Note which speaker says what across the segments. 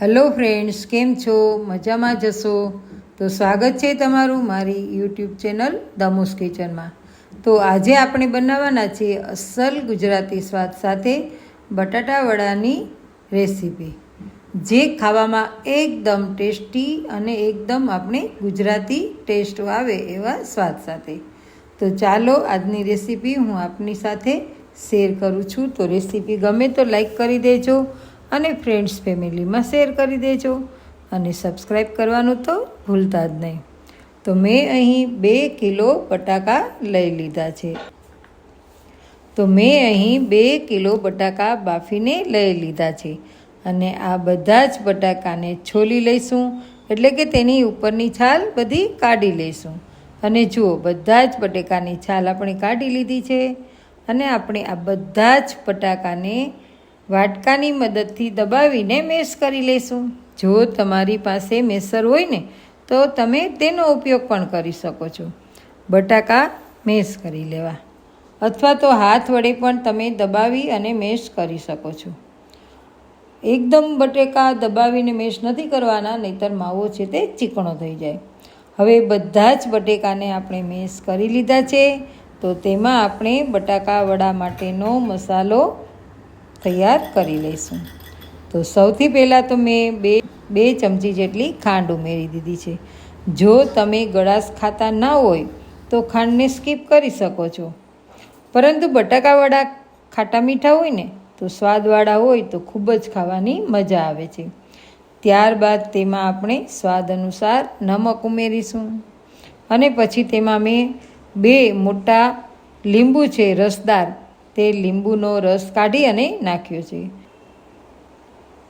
Speaker 1: Hello friends કેમ છો? મજામાં જશો તો સ્વાગત છે તમારું મારી યુટ્યુબ ચેનલ દમોસ કિચનમાં તો આજે આપણે બનાવવાના છીએ અસલ ગુજરાતી સ્વાદ સાથે બટાટા વડાની રેસીપી, જે ખાવામાં એકદમ ટેસ્ટી અને એકદમ આપણે ગુજરાતી ટેસ્ટ આવે એવા સ્વાદ સાથે. તો ચાલો આજની રેસીપી હું આપની સાથે શેર કરું છું. તો રેસીપી ગમે તો લાઈક કરી દેજો અને ફ્રેન્ડ્સ ફેમિલીમાં શેર કરી દેજો અને સબસ્ક્રાઈબ કરવાનું તો ભૂલતા જ નહીં. તો મેં અહીં બે કિલો બટાકા લઈ લીધા છે. તો મેં અહીં બે કિલો બટાકા બાફીને લઈ લીધા છે અને આ બધા જ બટાકાને છોલી લઈશું. એટલે કે તેની ઉપરની છાલ બધી કાઢી લઈશું. અને જુઓ, બધા જ બટેકાની છાલ આપણે કાઢી લીધી છે. અને આપણે આ બધા જ બટાકાને વાટકાની મદદથી દબાવીને મેશ કરી લઈશું જો તમારી પાસે મેસર હોય ને, તો તમે તેનો ઉપયોગ પણ કરી શકો છો. બટાકા મેશ કરી લેવા. અથવા તો હાથ વડે પણ તમે દબાવી અને મેશ કરી શકો છો. એકદમ બટેકા દબાવીને મેશ નથી કરવાના, નહીતર માવો છે તે ચીકણો થઈ જાય. હવે બધા જ બટેકાને આપણે મેશ કરી લીધા છે. તો તેમાં આપણે બટાકા વડા માટેનો મસાલો તૈયાર કરી લઈશું. તો સૌથી પહેલાં તો મેં બે બે ચમચી જેટલી ખાંડ ઉમેરી દીધી છે. જો તમે ગળાશ ખાતા ન હોય તો ખાંડને સ્કીપ કરી શકો છો. પરંતુ બટાકાવાળા ખાટા મીઠા હોય ને, તો સ્વાદવાળા હોય તો ખૂબ જ ખાવાની મજા આવે છે. ત્યારબાદ તેમાં આપણે સ્વાદ અનુસાર નમક ઉમેરીશું. અને પછી તેમાં મેં બે મોટા લીંબુ છે, રસદાર તે લીંબુનો રસ કાઢી અને નાખ્યો છે.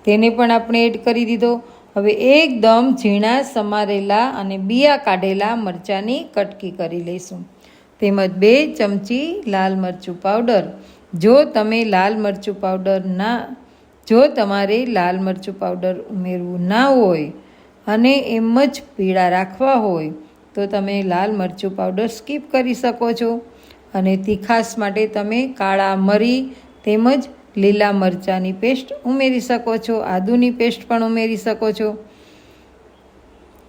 Speaker 1: તેને પણ આપણે એડ કરી દીધો. હવે એકદમ ઝીણા, સમારેલા અને બિયા કાઢેલા મરચાંની કટકી કરી લઈશું. તેમજ બે ચમચી લાલ મરચું પાવડર. જો તમે લાલ મરચું પાવડર ના, જો તમારે લાલ મરચું પાવડર ઉમેરવું ના હોય અને એમ જ પીળા રાખવા હોય, તો તમે લાલ મરચું પાવડર સ્કીપ કરી શકો છો. અને તીખાસ માટે તમે કાળા મરી તેમજ લીલા મરચાંની પેસ્ટ ઉમેરી શકો છો, આદુની પેસ્ટ પણ ઉમેરી શકો છો.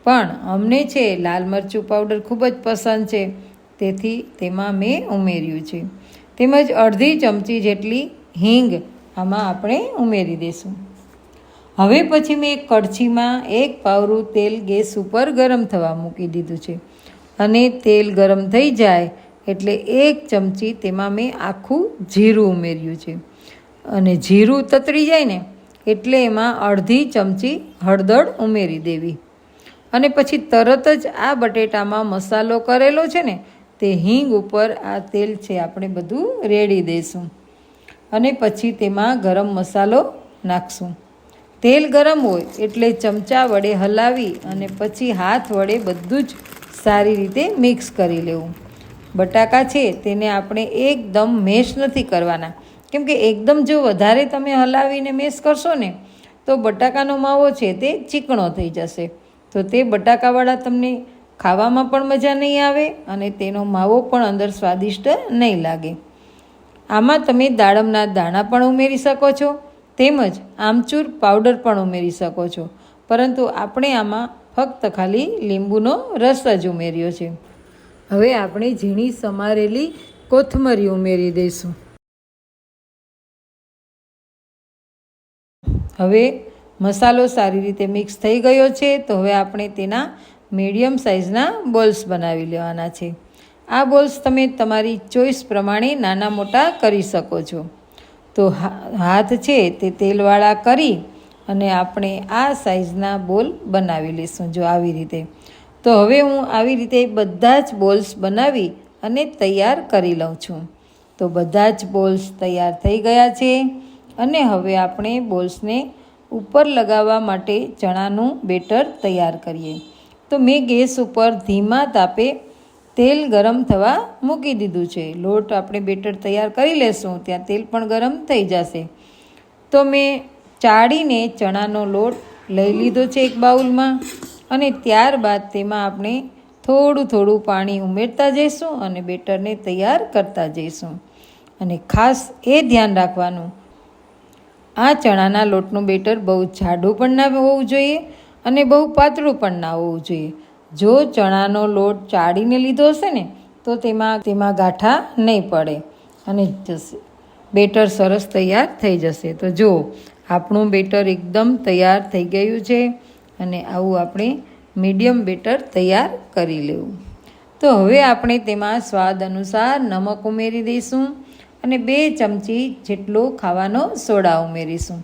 Speaker 1: પણ અમને છે લાલ મરચું પાવડર ખૂબ જ પસંદ છે, તેથી તેમાં મેં ઉમેર્યું છે. તેમજ અડધી ચમચી જેટલી હિંગ આમાં આપણે ઉમેરી દઈશું હવે પછી મેં એક કડછીમાં એક પાવરું તેલ ગેસ ઉપર ગરમ થવા મૂકી દીધું છે. અને તેલ ગરમ થઈ જાય એટલે એક ચમચી તેમાં મેં આખું જીરું ઉમેર્યું છે. અને જીરું તતરી જાય ને, એટલે એમાં અડધી ચમચી હળદર ઉમેરી દેવી. અને પછી તરત જ આ બટેટામાં મસાલો કરેલો છે ને, તે હિંગ ઉપર આ તેલ છે આપણે બધું રેડી દઈશું અને પછી તેમાં ગરમ મસાલો નાખશું. તેલ ગરમ હોય એટલે ચમચા વડે હલાવી અને પછી હાથ વડે બધું જ સારી રીતે મિક્સ કરી લેવું. બટાકા છે, તેને આપણે એકદમ મેશ નથી કરવાના. કેમ કે એકદમ જો વધારે તમે હલાવીને મેશ કરશો ને, તો બટાકાનો માવો છે તે ચીકણો થઈ જશે. તો તે બટાકાવાળા તમને ખાવામાં પણ મજા નહીં આવે અને તેનો માવો પણ અંદર સ્વાદિષ્ટ નહીં લાગે. આમાં તમે દાડમના દાણા પણ ઉમેરી શકો છો, તેમજ આમચૂર પાવડર પણ ઉમેરી શકો છો. પરંતુ આપણે આમાં ફક્ત ખાલી લીંબુનો રસ જ ઉમેર્યો છે. હવે આપણે ઝીણી સમારેલી કોથમરી ઉમેરી દઈશું. હવે મસાલો સારી રીતે મિક્સ થઈ ગયો છે, તો હવે આપણે તેના મીડિયમ સાઇઝના બોલ્સ બનાવી લેવાના છે. આ બોલ્સ તમે તમારી ચોઈસ પ્રમાણે નાના મોટા કરી શકો છો. તો હાથ છે તે તેલવાળા કરી અને આપણે આ સાઇઝના બોલ બનાવી લઈશું જો આવી રીતે. તો હવે હું આવી રીતે બધા જ બોલ્સ બનાવી અને તૈયાર કરી લઉં છું. તો બધા જ બોલ્સ તૈયાર થઈ ગયા છે અને હવે આપણે બોલ્સને ઉપર લગાવવા માટે ચણાનું બેટર તૈયાર કરીએ. તો મેં ગેસ ઉપર ધીમા તાપે તેલ ગરમ થવા મૂકી દીધું છે. લોટ આપણે બેટર તૈયાર કરી લેશું, ત્યાં તેલ પણ ગરમ થઈ જશે. તો મેં ચાળીને ચણાનો લોટ લઈ લીધો છે એક બાઉલમાં. અને ત્યારબાદ તેમાં આપણે થોડું થોડું પાણી ઉમેરતા જઈશું અને બેટરને તૈયાર કરતા જઈશું. અને ખાસ એ ધ્યાન રાખવાનું, આ ચણાના લોટનું બેટર બહુ જાડું પણ ના હોવું જોઈએ અને બહુ પાતળું પણ ના હોવું જોઈએ. જો ચણાનો લોટ ચાળીને લીધો હશે ને, તો તેમાં તેમાં ગાંઠા નહીં પડે અને જશે. બેટર સરસ તૈયાર થઈ જશે. તો જો આપણું બેટર એકદમ તૈયાર થઈ ગયું છે. અને આવું આપણે મીડિયમ બેટર તૈયાર કરી લેવું. તો હવે આપણે તેમાં સ્વાદ અનુસાર નમક ઉમેરી દઈશું અને બે ચમચી જેટલો ખાવાનો સોડા ઉમેરીશું.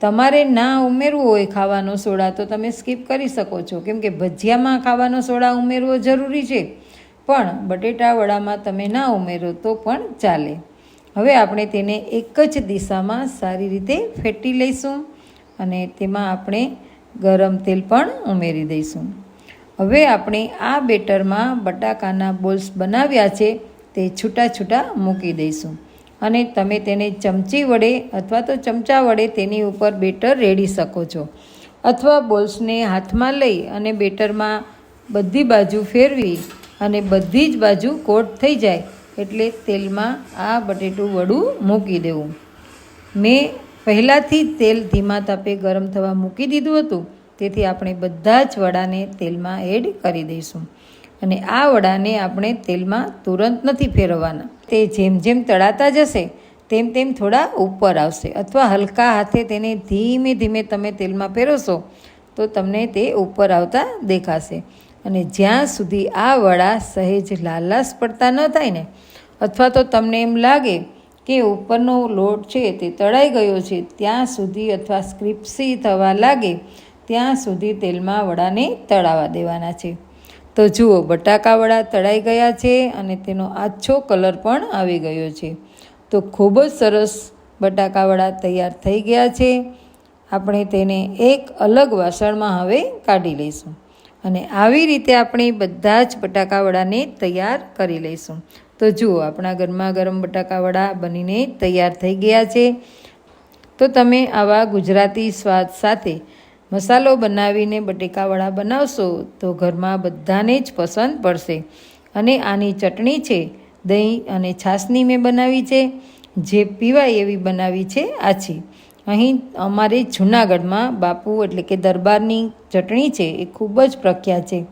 Speaker 1: તમારે ના ઉમેરવું હોય ખાવાનો સોડા તો તમે સ્કીપ કરી શકો છો. કેમ કે ભજીયામાં ખાવાનો સોડા ઉમેરવો જરૂરી છે. પણ બટેટા વડામાં તમે ના ઉમેરો તો પણ ચાલે. હવે આપણે તેને એક જ દિશામાં સારી રીતે ફેટી લઈશું અને તેમાં આપણે ગરમ તેલ પણ ઉમેરી દઈશું. હવે આપણે આ બેટરમાં બટાકાના બોલ્સ બનાવ્યા છે તે છૂટા છૂટા મૂકી દઈશું. અને તમે તેને ચમચી વડે અથવા તો ચમચા વડે તેની ઉપર બેટર રેડી શકો છો. અથવા બોલ્સને હાથમાં લઈ અને બેટરમાં બધી બાજુ ફેરવી અને બધી જ બાજુ કોટ થઈ જાય એટલે તેલમાં આ બટેટું વડું મૂકી દેવું. મેં પહેલાંથી તેલ ધીમા તાપે ગરમ થવા મૂકી દીધું હતું. તેથી આપણે બધા જ વડાને તેલમાં એડ કરી દઈશું. અને આ વડાને આપણે તેલમાં તુરંત નથી ફેરવવાના. તે જેમ જેમ તળાતા જશે, તેમ તેમ થોડા ઉપર આવશે. અથવા હલકા હાથે તેને ધીમે ધીમે તમે તેલમાં ફેરવશો, તો તમને તે ઉપર આવતા દેખાશે. અને જ્યાં સુધી આ વડા સહેજ લાલાશ પડતા ન થાય ને, અથવા તો તમને એમ લાગે કે ઉપરનો લોટ છે તે તળાઈ ગયો છે, ત્યાં સુધી અથવા સ્ક્રિપ્સી થવા લાગે, ત્યાં સુધી તેલમાં વડાને તળાવા દેવાના છે. તો જુઓ બટાકા વડા તળાઈ ગયા છે અને તેનો આછો કલર પણ આવી ગયો છે. તો ખૂબ જ સરસ બટાકા વડા તૈયાર થઈ ગયા છે. આપણે તેને એક અલગ વાસણમાં હવે કાઢી લઈશું. અને આવી રીતે આપણે બધા જ બટાકા વડાને તૈયાર કરી લઈશું. તો જુઓ, આપણા ગરમા ગરમ બટાકાવડા બનીને તૈયાર થઈ ગયા છે. તો તમે આવા ગુજરાતી સ્વાદ સાથે મસાલો બનાવીને બટેકાવડા બનાવશો તો ઘરમાં બધાને જ પસંદ પડશે. અને આની ચટણી છે, દહીં અને છાશની મેં બનાવી છે. જે પીવાય એવી બનાવી છે આછી. અહીં અમારે જૂનાગઢમાં બાપુ એટલે કે દરબારની ચટણી છે એ ખૂબ જ પ્રખ્યાત છે.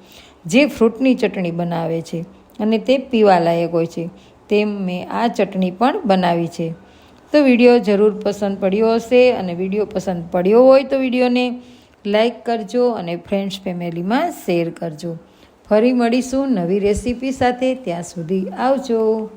Speaker 1: જે ફ્રૂટની ચટણી બનાવે છે. અને તે પીવાલાયક હોય છે. તેમ મેં આ ચટણી પણ બનાવી છે. તો વીડિયો જરૂર પસંદ પડ્યો હશે અને વીડિયો પસંદ પડ્યો હોય તો વિડીયોને લાઈક કરજો અને ફ્રેન્ડ્સ ફેમિલીમાં શેર કરજો. ફરી મળીશું નવી રેસીપી સાથે. ત્યાં સુધી આવજો.